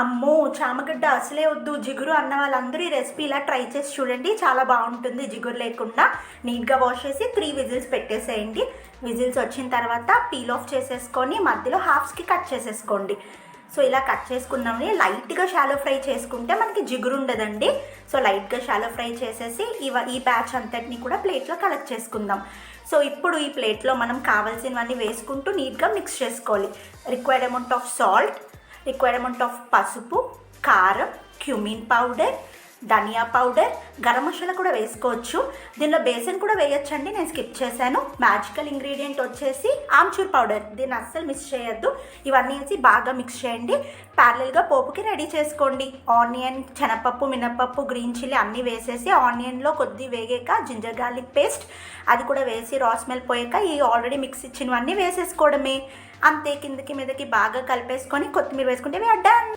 అమ్మో చామగడ్డ అసలే వద్దు. జిగురు అన్న వాళ్ళందరూ ఈ రెసిపీ ఇలా ట్రై చేసి చూడండి. చాలా బాగుంటుంది జిగురు లేకుండా. నీట్గా వాష్ చేసి త్రీ విజిల్స్ పెట్టేసేయండి. విజిల్స్ వచ్చిన తర్వాత పీల్ ఆఫ్ చేసేసుకొని మధ్యలో హాఫ్స్కి కట్ చేసేసుకోండి. సో ఇలా కట్ చేసుకున్నామని లైట్గా షాలో ఫ్రై చేసుకుంటే మనకి జిగురు ఉండదండి. సో లైట్గా షాలో ఫ్రై చేసేసి ఇవ ఈ బ్యాచ్ అంతటిని కూడా ప్లేట్లో కలెక్ట్ చేసుకుందాం. సో ఇప్పుడు ఈ ప్లేట్లో మనం కావాల్సినవన్నీ వేసుకుంటూ నీట్గా మిక్స్ చేసుకోవాలి. Required amount of salt requirement of పసుపు కారం క్యూమిన్ పౌడర్ ధనియా పౌడర్ గరం మసాలా కూడా వేసుకోవచ్చు. దీనిలో బేసన్ కూడా వేయొచ్చండి నేను స్కిప్ చేశాను. మ్యాజికల్ ఇంగ్రీడియంట్ వచ్చేసి ఆమ్చూర్ పౌడర్. దీన్ని అస్సలు మిక్స్ చేయొద్దు. ఇవన్నీ వేసి బాగా మిక్స్ చేయండి. ప్యారలల్గా పోపుకి రెడీ చేసుకోండి. ఆనియన్ శనగపప్పు మినపప్పు గ్రీన్ చిల్లీ అన్నీ వేసేసి ఆనియన్లో కొద్ది వేగాక జింజర్ గార్లిక్ పేస్ట్ అది కూడా వేసి రా స్మెల్ పోయాక ఈ ఆల్రెడీ మిక్స్ ఇచ్చినవన్నీ వేసేసుకోవడమే. అంతే కిందకి మీదకి బాగా కలిపేసుకొని కొత్తిమీర వేసుకుంటే డన్